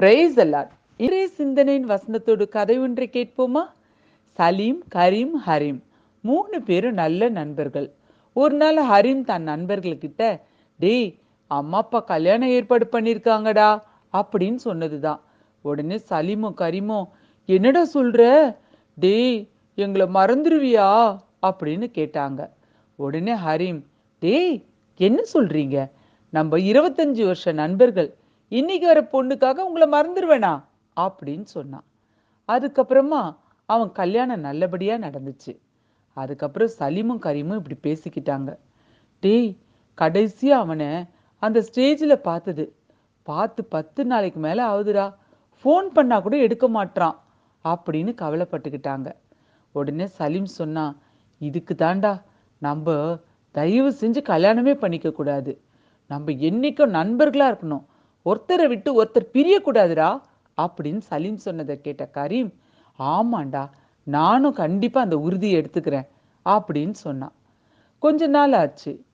Price allot இன்றைய சிந்தனையின் வசனத்தோடு கதை ஒன்றை கேட்போமா? சலீம் கரீம் ஹரீம். மூணு பேரும் நல்ல நண்பர்கள். ஒரு நாள் ஹரீம் தன் நண்பர்கள்கிட்ட டேய் அம்மா அப்பா கல்யாணம் ஏற்பாடு பண்ணியிருக்காங்கடா அப்படின்னு சொன்னதுதான். உடனே சலீமும் கரீமும் என்னடா சொல்ற? டேய் எங்களை மறந்துடுவியா அப்படின்னு கேட்டாங்க. உடனே ஹரீம் டேய் என்ன சொல்றீங்க? நம்ம இருபத்தஞ்சு வருஷ நண்பர்கள் இன்னைக்கு வர பொண்ணுக்காக உங்களை மறந்துடுவேனா? அப்படின்னு சொன்னான். அதுக்கப்புறமா அவன் கல்யாணம் நல்லபடியா நடந்துச்சு. அதுக்கப்புறம் சலீமும் கரீமும் இப்படி பேசிக்கிட்டாங்க. டேய் கடைசியாக அவனை அந்த ஸ்டேஜில் பார்த்தது. பார்த்து பத்து நாளைக்கு மேலே ஆகுதுடா. ஃபோன் பண்ணால் கூட எடுக்க மாட்றான் அப்படின்னு கவலைப்பட்டுக்கிட்டாங்க. உடனே சலீம் சொன்னான் இதுக்கு தாண்டா நம்ம தயவு செஞ்சு கல்யாணமே பண்ணிக்க கூடாது. நம்ம என்னைக்கும் நண்பர்களாக இருக்கணும். ஒருத்தரை விட்டு ஒருத்தர் பிரியக்கூடாதுடா அப்படின்னு சலீம் சொன்னதை கேட்ட கரீம் ஆமாண்டா நானும் கண்டிப்பாக அந்த உறுதியை எடுத்துக்கிறேன் அப்படின்னு சொன்னான். கொஞ்ச நாள் ஆச்சு.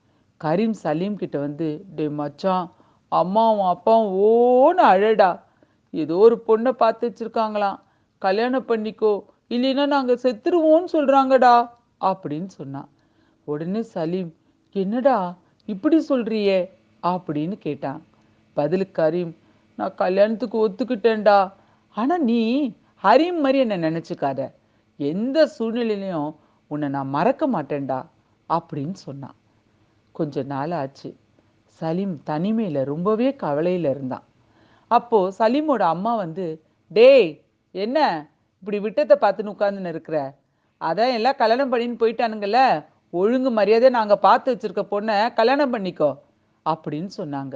கரீம் சலீம் கிட்ட வந்து டே மச்சான் அம்மாவும் அப்பாவும் ஓன்னு அழடா. ஏதோ ஒரு பொண்ணை பார்த்து வச்சிருக்காங்களாம். கல்யாணம் பண்ணிக்கோ இல்லைன்னா நாங்கள் செத்துருவோம்னு சொல்கிறாங்கடா அப்படின்னு சொன்னான். உடனே சலீம் என்னடா இப்படி சொல்றியே? அப்படின்னு கேட்டான். பதிலுக்கு கரீம் நான் கல்யாணத்துக்கு ஒத்துக்கிட்டேன்டா. ஆனால் நீ ஹரீம் மாதிரி என்னை நினச்சிக்காத. எந்த சூழ்நிலையிலையும் உன்னை நான் மறக்க மாட்டேன்டா அப்படின்னு சொன்னான். கொஞ்ச நாள் ஆச்சு. சலீம் தனிமையில் ரொம்பவே கவலையில் இருந்தான். அப்போது சலீமோட அம்மா வந்து டேய் என்ன? இப்படி விட்டத்தை பார்த்துன்னு உட்காந்துன்னு இருக்கிற? அதான் எல்லாம் கல்யாணம் பண்ணின்னு போயிட்டானுங்கள ஒழுங்கு மரியாதை நாங்கள் பார்த்து வச்சுருக்க பொண்ணை கல்யாணம் பண்ணிக்கோ அப்படின்னு சொன்னாங்க.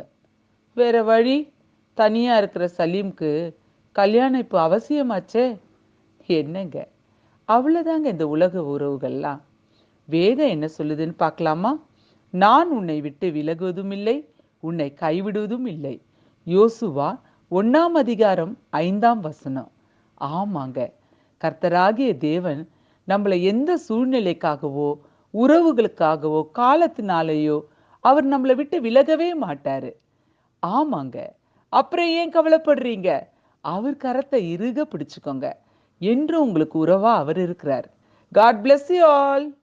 வேற வழி? தனியா இருக்கிற சலீம்க்கு கல்யாணம் இப்போ அவசியமாச்சே? என்னங்க? அவ்வளோதாங்க இந்த உலக உறவுகள்லாம். வேதம் என்ன சொல்லுதுன்னு பார்க்கலாமா? நான் உன்னை விட்டு விலகுவதும் இல்லை உன்னை கைவிடுவதும் இல்லை. யோசுவா ஒன்னாம் அதிகாரம் ஐந்தாம் வசனம். ஆமாங்க. கர்த்தராகிய தேவன் நம்மளை எந்த சூழ்நிலைக்காகவோ உறவுகளுக்காகவோ காலத்தினாலேயோ அவர் நம்மளை விட்டு விலகவே மாட்டாரு. ஆமாங்க. அப்புறம் ஏன் கவலைப்படுறீங்க? அவர் கரத்தை இறுக பிடிச்சுக்கோங்க. என்று உங்களுக்கு உறவா அவர் இருக்கிறார். God bless you all